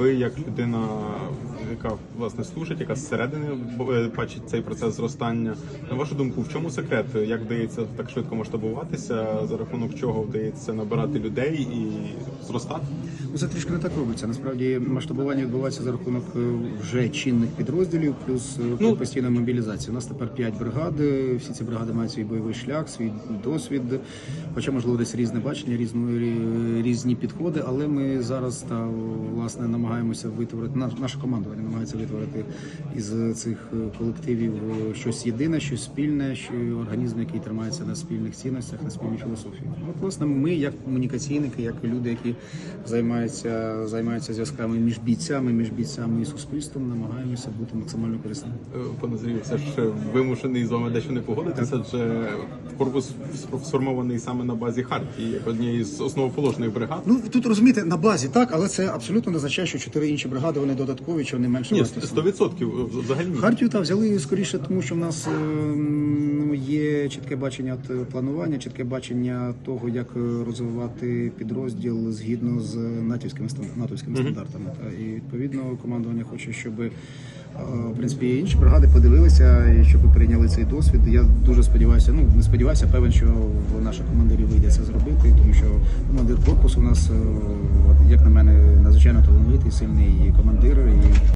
Ви як людина, яка власне служить, яка зсередини е, бачить цей процес зростання. На вашу думку, в чому секрет? Як вдається так швидко масштабуватися? За рахунок чого вдається набирати людей і зростати? Ну, Це трішки не так робиться. Насправді масштабування відбувається за рахунок е, вже чинних підрозділів, плюс е, Ну, постійна мобілізація. У нас тепер 5 бригад. Всі ці бригади мають свій бойовий шлях, свій досвід. Хоча можливо десь різне бачення, різну рі- різні підходи. Але ми зараз та власне намагаємося витворити наш- наша командування намагається витворити із цих е, колективів е, щось єдине, щось спільне, що організм, який тримається на спільних цінностях, на спільній філософії. От власне ми, як комунікаційники, як люди, які займаються займаються зв'язками між бійцями, між бійцями і суспільством, намагаємося бути максимально корисними. Е, Пане Андрію, все ж вимушений з вами дещо не погодитися, адже корпус сформований саме на базі Хартії, як однієї з основоположних бригад. Ну тут розумієте на базі так, але це абсолютно не означає, що чотири інші бригади вони додаткові чи вони менше Ні, вартісні. 100% взагалі ні. Хартію та взяли скоріше, тому що в нас е, ну, є чітке бачення планування, чітке бачення того, як е, розвивати підрозділ згідно з натівськими натовськими стандартами. Та і відповідно командування хоче, щоб е, в принципі інші бригади подивилися і щоб прийняли цей досвід. Я дуже сподіваюся. Ну не сподіваюся, певен, що в наших командирів вийде це зробити, тому що командир корпусу у нас, е, як на мене, надзвичайно талановитий, і командир. І